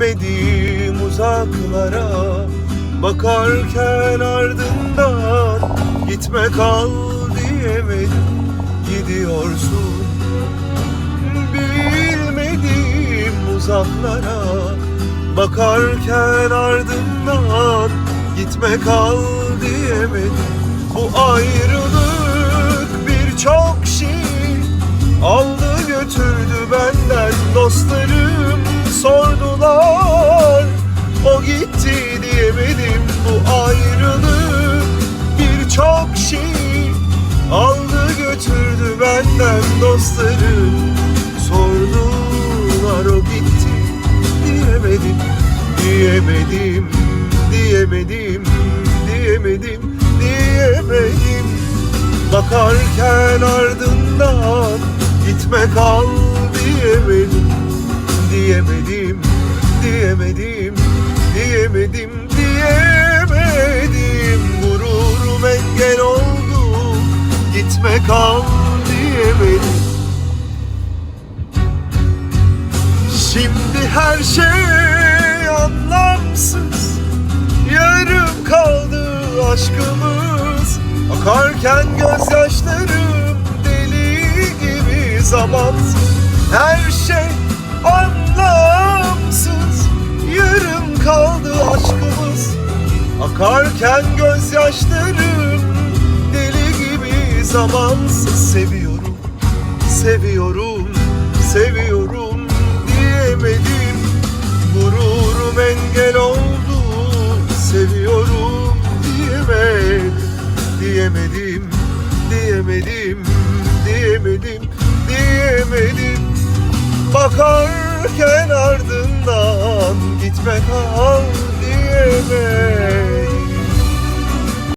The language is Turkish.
Diyemedim uzaklara Bakarken ardından Gitme kal diyemedim. Gidiyorsun Bilmedim uzaklara Bakarken ardından Gitme kal diyemedim. Bu ayrılık birçok şey. Aldı götürdü benden dostlarım diyemedim bu ayrılık. Birçok şey Aldı götürdü benden dostlarım sordular o gitti diyemedim diyemedim diyemedim diyemedim diyemedim. Bakarken ardından gitme kal diyemedim Diyemedim, diyemedim, diyemedim, diyemedim Gururum engel oldu gitme kal diyemedim. Şimdi her şey anlamsız. Yarım kaldı aşkımız. Akarken gözyaşlarım deli gibi zamansız. Her şey anlamsız Akarken gözyaşlarım deli gibi zamansız. Seviyorum, seviyorum, seviyorum diyemedim. Gururum engel oldu. Seviyorum diyemedim. Diyemedim, diyemedim, diyemedim, diyemedim. Bakarken ardından gitme kal